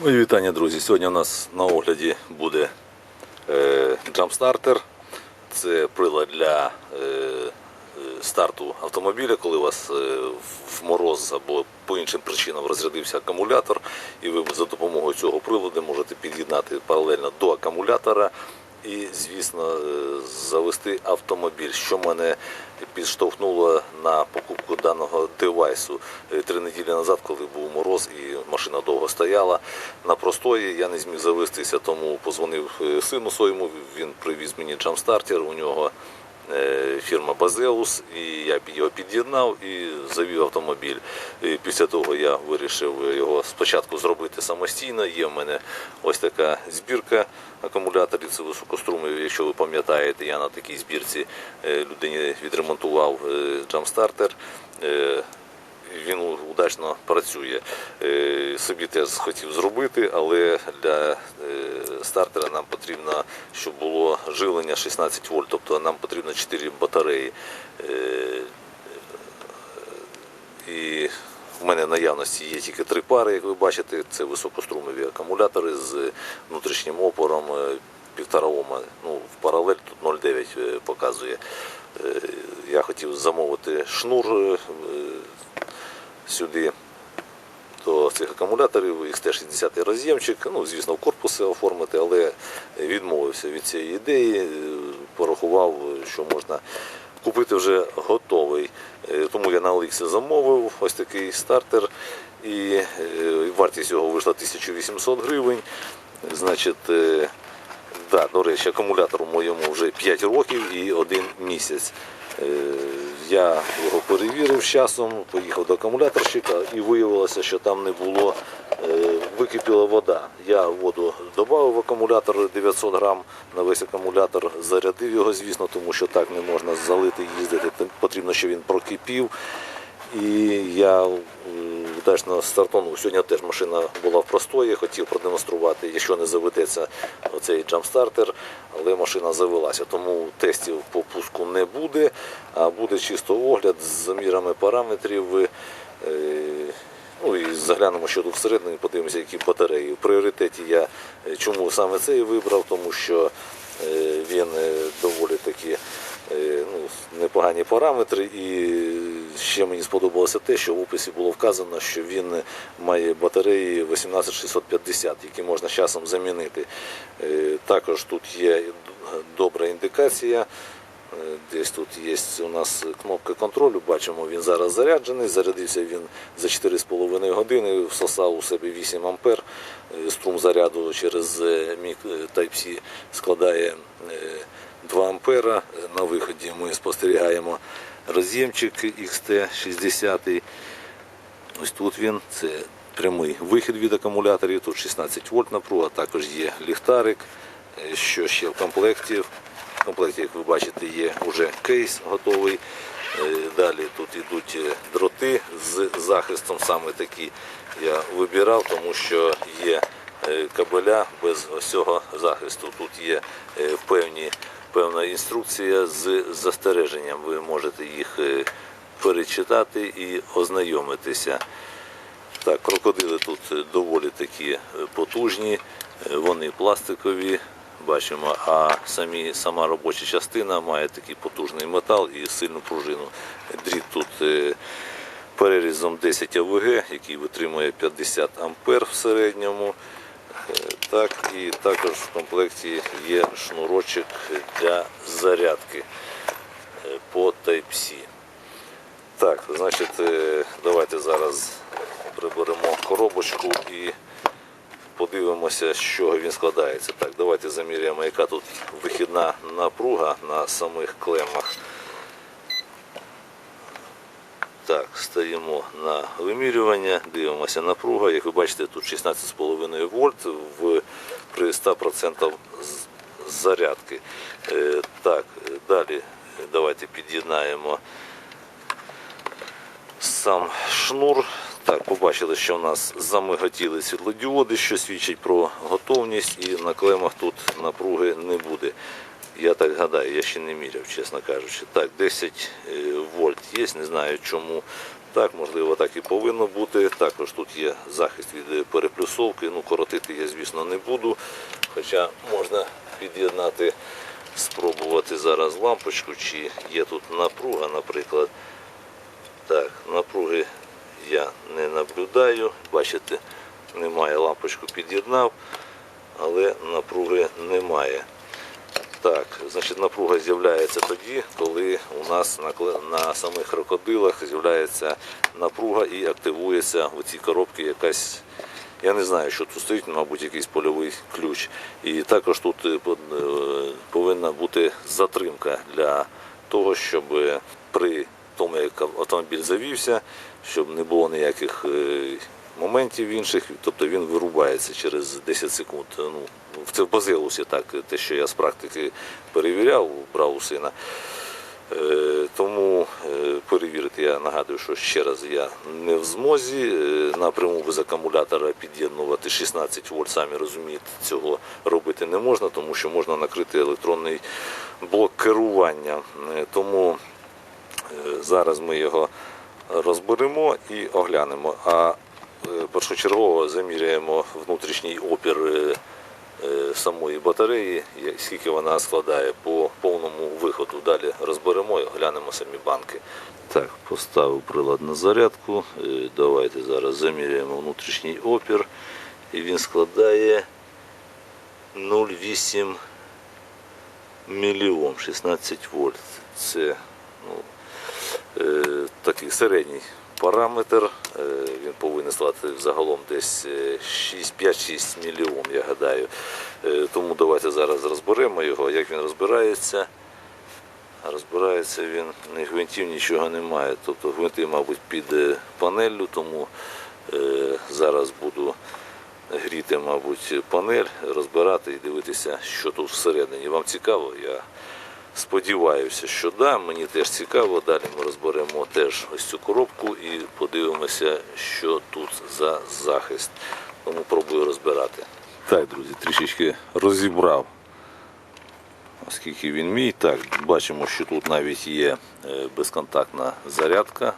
Мої вітання, друзі. Сьогодні у нас на огляді буде е, джампстартер. Це прилад для е, е, старту автомобіля, коли у вас е, в мороз або по іншим причинам розрядився акумулятор, і ви за допомогою цього приладу можете під'єднати паралельно до акумулятора і, звісно, е, завести автомобіль, що мене підштовхнуло на покупку даного девайсу Е, три неділі назад, коли був мороз і машина довго стояла на простої. Я не зміг завестися, тому позвонив е, сину своєму. Він привіз мені джамстартер. У нього фірма Базеус, і я його під'єднав і завів автомобіль. І після того я вирішив його спочатку зробити самостійно. Є в мене ось така збірка акумуляторів, це високострумів. Якщо ви пам'ятаєте, я на такій збірці е, людині відремонтував е, джамстартер. Він удачно працює. Е, Собі теж хотів зробити, але для е, стартера нам потрібно, щоб було живлення 16 вольт, тобто нам потрібно 4 батареї. Е, І в мене наявності є тільки три пари, як ви бачите, це високострумові акумулятори з внутрішнім опором півтора Ома. Ну, в паралель тут 0,9 е, показує. Я хотів замовити шнур сюди до цих акумуляторів, їх XT60 роз'ємчик, ну, звісно, в корпуси оформити, але відмовився від цієї ідеї, е, порахував, що можна купити вже готовий. Е, Тому я на Оліксі замовив ось такий стартер, і е, вартість його вийшла 1800 гривень. Значить, Да, до речі, акумулятору моєму вже 5 років і 1 місяць. Я його перевірив з часом, поїхав до акумуляторщика і виявилося, що там не було, е, википіла вода. Я воду додав в акумулятор 900 грам на весь акумулятор, зарядив його, звісно, тому що так не можна залити їздити. Потрібно, щоб він прокипів. І я е, вдачно стартанув. Сьогодні теж машина була в простої, хотів продемонструвати, якщо не заведеться оцей джамстартер, але машина завелася. Тому тестів по пуску не буде, буде чисто огляд з замірами параметрів. Е, Ну і заглянемо, що тут всередині, подивимося, які батареї. В пріоритеті я е, чому саме цей вибрав, тому що е, він доволі таки е, ну, непогані параметри. І ще мені сподобалося те, що в описі було вказано, що він має батареї 18650, які можна часом замінити. Також тут є добра індикація. Е, Десь тут є у нас кнопка контролю, бачимо, він зараз заряджений. Зарядився він за 4,5 години, всосав у себе 8 ампер. Е, Струм заряду через е, Type-C складає е, 2 ампера. На виході ми спостерігаємо роз'ємчик XT60. Ось тут він, це прямий вихід від акумуляторів, тут 16 вольт напруга, також є ліхтарик. Що ще в комплекті? В комплекті, як ви бачите, є вже кейс готовий. Е, Далі тут йдуть е, дроти з захистом, саме такі я вибирав, тому що є е, кабеля без ось цього захисту. Тут є певні, певна інструкція з застереженням. Ви можете їх перечитати і ознайомитися. Так, крокодили тут доволі такі потужні, вони пластикові, бачимо, а самі, сама робоча частина має такий потужний метал і сильну пружину. Дріт тут е, перерізом 10 АВГ, який витримує 50 ампер в середньому. Е, Так, і також в комплекті є шнурочок для зарядки е, по Type-C. Так, значить, давайте зараз приберемо коробочку і подивимося, з чого він складається. Так, давайте заміряємо, яка тут вихідна напруга на самих клемах. Так, стаємо на вимірювання, дивимося напруга. Як ви бачите, тут 16,5 вольт в, при 100% зарядки. Е, так, далі давайте під'єднаємо сам шнур. Так, побачили, що в нас замиготіли світлодіоди, що свідчить про готовність, і на клемах тут напруги не буде. Я так гадаю, я ще не міряв, чесно кажучи. Так, 10 е, вольт є, не знаю чому Так, можливо, так і повинно бути. Також тут є захист від е, переплюсовки. Ну, коротити я, звісно, не буду. Хоча можна під'єднати, спробувати зараз лампочку, чи є тут напруга, наприклад. Так, напруги я не наблюдаю. Бачите, немає лампочку під'єднав, але напруги немає. Так, значить, напруга з'являється тоді, коли у нас на, на самих крокодилах з'являється напруга і активується в цій коробці якась. Я не знаю, що тут стоїть, мабуть, якийсь польовий ключ. І також тут е, е, повинна бути затримка для того, щоб при тому, як автомобіль завівся, щоб не було ніяких е, моментів інших, тобто він вирубається через 10 секунд. Ну, це в базилусі так, те, що я з практики перевіряв, брав у сина. Е, Тому е, перевірити, я нагадую, що ще раз я не в змозі е, напряму без акумулятора під'єднувати 16 вольт, самі розумієте, цього робити не можна, тому що можна накрити електронний блок керування. Е, Тому е, зараз ми його розберемо і оглянемо. А е, першочергово заміряємо внутрішній опір е, е, самої батареї, скільки вона складає по повному виходу. Далі розберемо і оглянемо самі банки. Так, поставив прилад на зарядку. Давайте зараз заміряємо внутрішній опір. І він складає 0,8 мільйон 16 вольт. Це ну, такий середній параметр. Е, він повинен складати загалом десь е, 6, 5-6 мільйон, я гадаю. Е, тому давайте зараз розберемо його, як він розбирається. Розбирається він, ні гвинтів, нічого немає. Тобто гвинти, мабуть, під е, панеллю, тому е, зараз буду гріти, мабуть, панель, розбирати і дивитися, що тут всередині. Вам цікаво? Я сподіваюся, що да. Мені теж цікаво. Далі ми розберемо теж ось цю коробку і подивимося, що тут за захист. Тому пробую розбирати. Так, друзі, трішечки розібрав оскільки він мій. Так, бачимо, що тут навіть є е, безконтактна зарядка,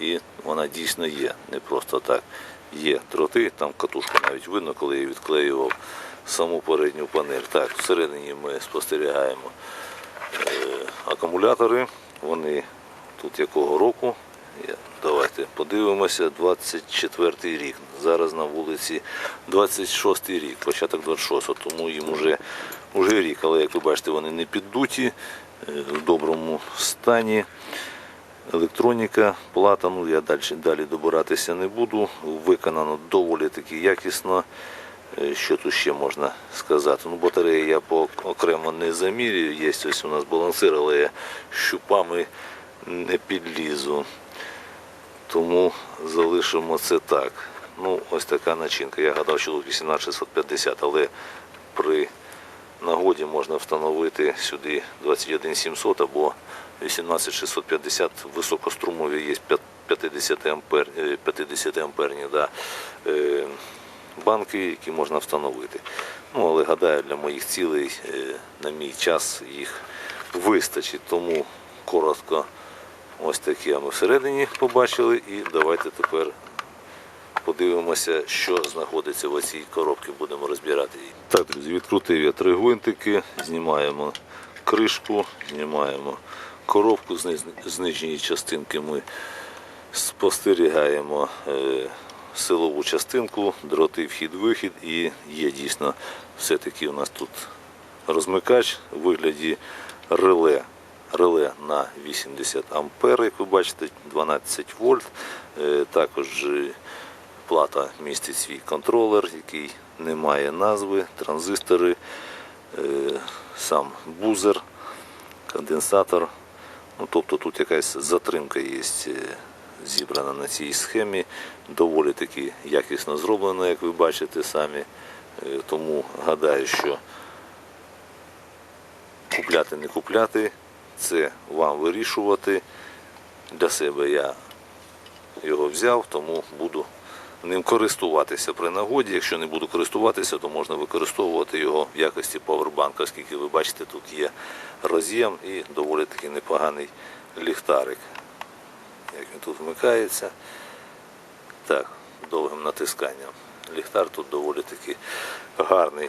і вона дійсно є, не просто так. Є дроти, там катушку навіть видно, коли я відклеював саму передню панель. Так, всередині ми спостерігаємо акумулятори. Вони тут якого року? Давайте подивимося, 24 рік. Зараз на вулиці 26 рік, початок 26, тому їм уже, уже рік. Але як ви бачите, вони не піддуті, е, в доброму стані. Електроніка, плата, ну я далі, далі добиратися не буду. Виконано доволі таки якісно. Е, Що тут ще можна сказати? Ну, батареї я по окремо не замірюю. Є ось у нас балансир, але я щупами не підлізу. Тому залишимо це так. Ну, ось така начинка. Я гадав, що тут 18650, але при нагоді можна встановити сюди 21700 або 18650 високострумові є 50 ампер, е, 50 амперні да, е, банки, які можна встановити. Ну, але гадаю, для моїх цілей е, на мій час їх вистачить. Тому коротко ось таке ми всередині побачили. І давайте тепер подивимося, що знаходиться в цій коробці, будемо розбирати її. Так, друзі, відкрутив я три гвинтики, знімаємо кришку, знімаємо коробку з, нижньої частинки. Ми спостерігаємо е, силову частинку, дроти, вхід-вихід, і є дійсно все-таки у нас тут розмикач у вигляді реле. Реле на 80 ампер, як ви бачите, 12 вольт. Е, Також плата містить свій контролер, який не має назви, транзистори, е, сам бузер, конденсатор. Ну, тобто тут якась затримка є е, зібрана на цій схемі. Доволі таки якісно зроблено, як ви бачите самі. Е, Тому гадаю, що купляти, не купляти, це вам вирішувати. Для себе я його взяв, тому буду ним користуватися при нагоді. Якщо не буду користуватися, то можна використовувати його в якості павербанка, оскільки ви бачите, тут є роз'єм і доволі таки непоганий ліхтарик. Як він тут вмикається. Так, довгим натисканням. Ліхтар тут доволі таки гарний.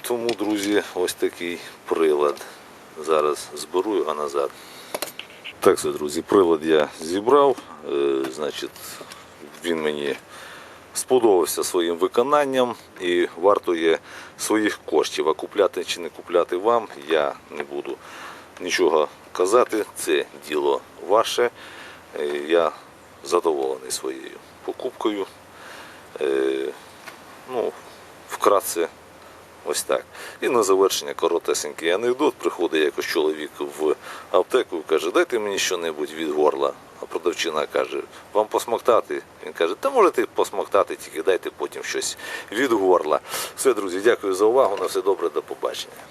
Тому, друзі, ось такий прилад. Зараз зберу його назад. Так, все, друзі, прилад я зібрав. Е, значить, він мені сподобався своїм виконанням і вартує своїх коштів. А купляти чи не купляти вам, я не буду нічого казати. Це діло ваше. Е, Я задоволений своєю покупкою. Е, Ну, вкратце Ось так. І на завершення коротесенький анекдот. Приходить якось чоловік в аптеку і каже, дайте мені щось від горла. А продавчина каже, вам посмоктати? Він каже, та можете посмоктати, тільки дайте потім щось від горла. Все, друзі, дякую за увагу. На все добре, до побачення.